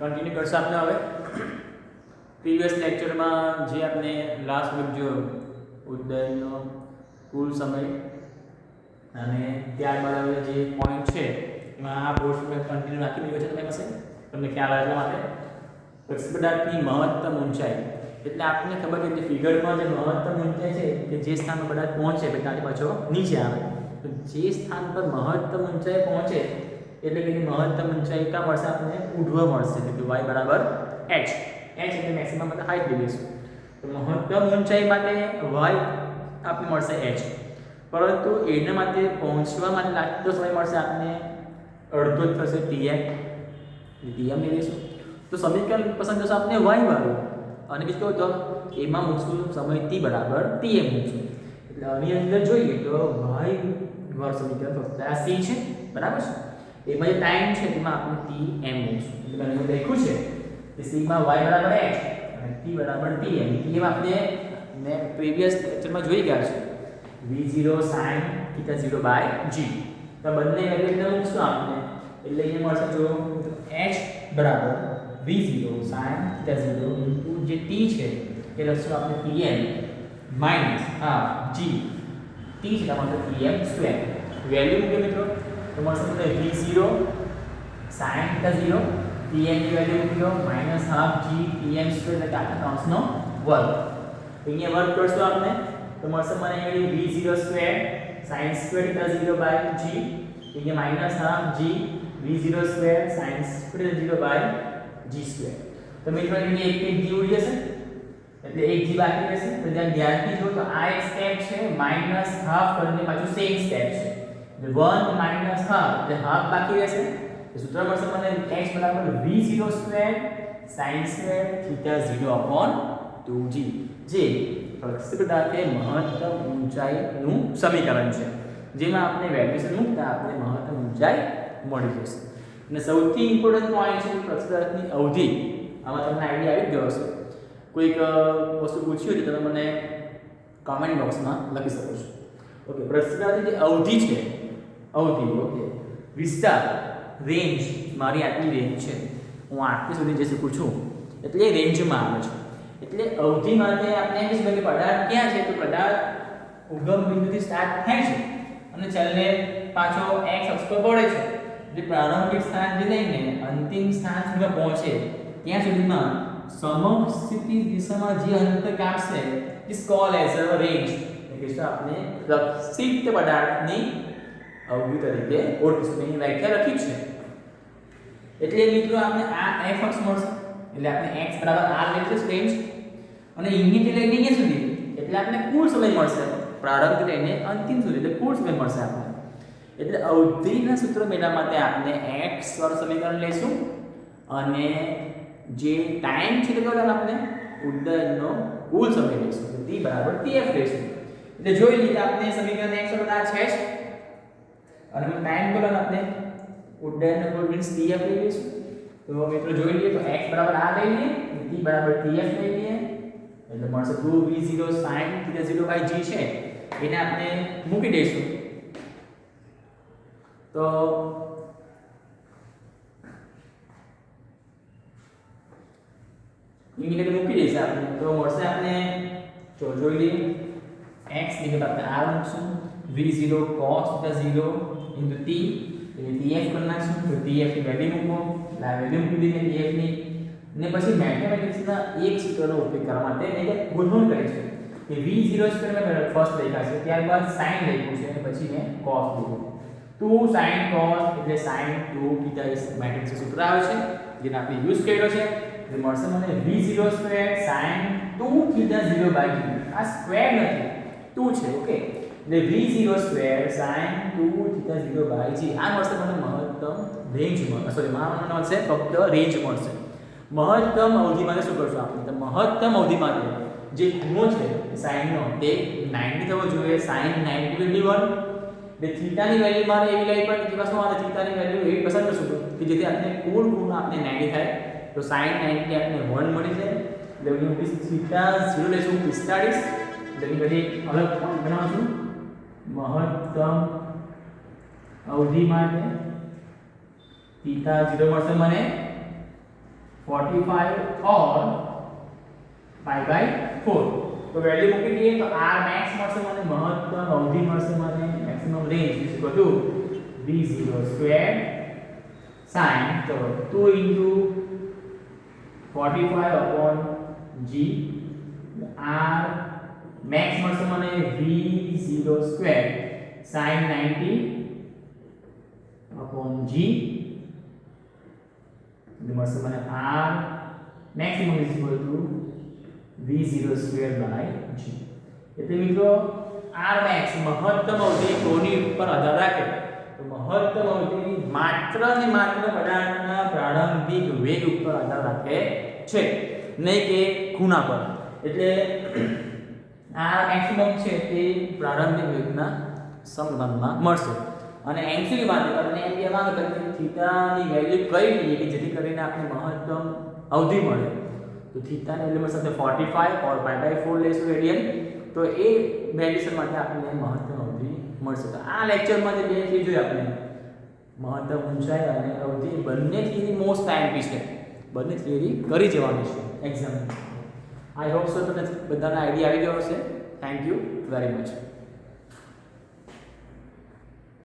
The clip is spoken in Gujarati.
કન્ટિન્યુ કરશે આપણે હવે પ્રીવિયસ લેક્ચરમાં જે આપણે લાસ્ટ વીક જોયો ઉદ્દયનનો કુલ સમય, અને ત્યારબાદ હવે જે પોઈન્ટ છે, એમાં આ પોર્શન મેં કન્ટિન્યુ રાખી દીધો છે તમે પાસે? તમને ખ્યાલ આવે એટલા માટે? પ્રક્ષેપ મહત્તમ ઊંચાઈ. એટલે આપણને ખબર છે કે ફિગરમાં જે મહત્તમ ઊંચાઈ છે, કે જે સ્થાન પર બધા પહોંચે, પછી ત્યાંથી પાછો નીચે આવે. તો જે સ્થાન પર મહત્તમ ઊંચાઈ પહોંચે એટલે કે એની મહત્તમ ઊંચાઈ ક્યાં મળશે આપણને? ઉઢ્વ મળશે, એટલે કે y બરાબર h. h એટલે મેક્સિમમ એટલે હાઈટ લઈ લઈશું. તો મહત્તમ ઊંચાઈ માટે y આપણને મળશે h. પરંતુ એના માટે પહોંચવા માટે લાગતો સમય મળશે આપણને અડધો જ થશે tm ટીએમ લઈ લઈશું. તો સમીકરણ પસંદ થશે આપણે y વાળું. અને બીજું કહું તો એમાં મૂકશું સમય t બરાબર tm મૂકશું. એટલે આની અંદર જોઈએ તો y વાળું સમીકરણ ફક્ત આ c છે, બરાબર છે? એમાં જે ટાઈમ છે તેમાં આપણે એમ મૂકશું. એટલે મેં લખ્યું છે કે સિગ્મા y બરાબર h અને t બરાબર ટી tm આપણે મેં પ્રીવિયસ લેક્ચરમાં જોઈ ગયા છે. V0 sin theta 0 by g. તો બંને વેલ્યુ મૂકશું આપણે એટલે અહીંયા મળશે જો h બરાબર v0 sin theta 0 into જે t છે, એ લખશું આપણે tm માઇનસ હા, g. T છે તમારે એમ સ્ક્વેર વેલ્યુ મૂકે મિત્રો? તો મળશે તમને v0 sin theta 0 tm ની વેલ્યુ મૂક્યો minus half G PM square એટલે આખા કૌંસનો વર્ગ અહીંયા વર્ગ કરશો આપણે તો મળશે મને અહીંયા v0 square sin square theta 0 by g અહીંયા minus half g v0 square sin square 0 by G square તો મિત્રો અહીંયા એક એક g ઉડી જશે એટલે એક જી બાકી રહેશે તો ધ્યાન ધ્યાનથી જો તો આ એક સ્ટેપ છે માઇનસ હાફ કરીને પાછું સેમ સ્ટેપ છે 1 માઇનસ હાફ એટલે હાફ બાકી રહેશે. સૂત્ર મળશે મને x બરાબર v0 square sin square theta 0 upon 2g જે પ્રક્ષેપ પદાર્થે મહત્તમ ઊંચાઈનું સમીકરણ છે. જેમાં આપણે વેલ્યુએશન મૂકતા આપણે મહત્તમ ઊંચાઈ મળી જશે. અને સૌથી ઇમ્પોર્ટન્ટ પોઈન્ટ છે પ્રક્ષેપ પદાર્થની અવધિ. આમાં તમને આઈડિયા આવી ગયો હશે. કોઈક વસ્તુ પૂછ્યું હોય તો તમે મને કોમેન્ટ બોક્સમાં લખી શકો છો. ઓકે પ્રક્ષેપ જે અવધિ છે અવધિ ઓકે વિસ્તાર રેન્જ મારી આટલી રેન્જ છે. હું આટલી સુધી જઈ શકું છું, એટલે રેન્જમાં આવે છે. એટલે અવધિ માટે આપણે એમ કહીશું કે પદાર્થ ક્યાં છે? તો પદાર્થ ઉગમ બિંદુથી સ્ટાર્ટ થાય છે. અને છેલ્લે પાછો x અક્ષ પર પડે છે. એટલે પ્રારંભિક સ્થાનથી લઈને અંતિમ સ્થાન સુધી પહોંચે, ત્યાં સુધીમાં સમસ્થિતિ દિશામાં જે અંતર કાપશે is call as a range એટલે કે આપણે લક્ષિત પદાર્થની અવધિ તરીકે ઓળખીશું એની વ્યાખ્યા લખી છે. એટલે મિત્રો આપણે આ f અક્ષ મળશે. એટલે આપણે x r લખીશું રેન્જ અને અહીંથી લઈને અહીંયા સુધી. એટલે આપણે કુલ સમય મળશે. પ્રારંભ લઈને અંતિમ સુધી. એટલે કુલ સમય મળશે આપણે એટલે અવધિના સૂત્ર મેળવવા માટે આપણે x વાળું સમીકરણ લઈશું. અને જે ટાઈમ છે તે આપણે ઉડ્ડયનનો કુલ સમય લઈશું. d બરાબર tf લઈશું. એટલે જોઈ લીધા આપણે સમીકરણ x વાળું છે જ. અને ટાઈમ બોલો આપણે ઉડ્ડયન કુલ મીન્સ tf લઈ લઈશું. તો મિત્રો જોઈ લઈએ, તો x બરાબર આ લઈ લઈએ t બરાબર tf લઈ લઈએ. એટલે મળશે 2v0 sin theta 0 by g છે. એને આપણે મૂકી દઈશું. તો ઇમિડિયેટ મૂકી દઈશું આપણે તો મળશે આપણે જો જોઈ લઈએ. X ની જગ્યાએ આપણે r મૂકશું v0 cos, theta 0 into t, એટલે tf કરી નાખશું, તો tf ની વેલ્યુ મૂકો, એટલે આ વેલ્યુ મૂકી દઈએ tf ની. ને પછી મેથમેટિક્સના એક સૂત્રનો ઉપયોગ કરવા માટે એને ગોઠવણ કરી છે. કે v0 સ્ક્વેર મેં ફર્સ્ટ લખ્યા છે, ત્યારબાદ sin લખ્યું છે, અને પછી મેં cos લીધું 2 sin cos એટલે sin 2 થીટા એ મેટ્રિક્સ સૂત્ર આવે છે, જેને આપણે યુઝ કર્યો છે. એટલે મળશે મને v0 square sin 2 theta 0 by 2 આ સ્ક્વેર નથી. 2 છે ઓકે એટલે v0 square sin 2 theta 0 by g. આ મળશે મને મહત્તમ રેન્જ મળશે. સોરી મને મળશે ફક્ત રેન્જ મળશે. મહત્તમ અવધિ માટે શું કરશું આપણે? તો મહત્તમ અવધિ માટે જે ખૂણો છે sin નો, તે 90 થવો જોઈએ. Sin 90 will be 1 એટલે થીટાની વેલ્યુ મારે એવી લઈ પણ કે શું આવે થીટાની વેલ્યુ એવી પસંદ કરશું. કે જેથી આપણે કુલ ખૂણો આપણે 90 થાય. તો sin 90 આપણે 1 મળી જાય. એટલે હું થીટા 0 લઈશું 45 એની બધી અલગ પોઈન્ટ બનાવશું. મહત્તમ અવધિ માટે થીટા 0 મળશે મને 45 ઓર પાઈ બાય 4 તો વેલ્યુ મૂકી દઈએ તો r max મળશે મને, મહત્તમ અવધિ મળશે મને maximum range is equal to v0 square sin તો 2 into 45 upon g r max મળશે મને v0 square sin 90 upon g. એટલે મળશે મને r. Maximum is equal to v0 square by g. એટલે મિત્રો, r max મહત્તમ અવધિ કોની ઉપર આધાર રાખે? તો મહત્તમ અવધિ માત્ર ને માત્ર પદાર્થના પ્રારંભિક વેગ ઉપર આધાર રાખે છે. નહીં કે ખૂણા પર. એટલે આ મેક્સિમમ છે તે પ્રારંભિક વેગના સમપ્રમાણમાં મળશે. અને એમસીક્યુ માટે તમને એમ કહેવામાં આવે કે થીટાની વેલ્યુ કઈ લઈએ કે જેથી કરીને આપણે મહત્તમ અવધિ મળે. તો થીટાની વેલ્યુ મળશે આપણે 45 or pi by four less radian તો એ વેલ્યુશન માટે આપણને મહત્તમ અવધિ મળશે. તો આ લેક્ચરમાં જે બે થિયરી જોઈએ આપણે. મહત્તમ ઊંચાઈ અને અવધિ બંને થિયરી મોસ્ટ ટાઈમ પી છે. બંને થિયરી કરી જવાની છે. એક્ઝામ આઈ હોપ સો તમને બધાને આઈડિયા આવી ગયો હશે. Thank you very much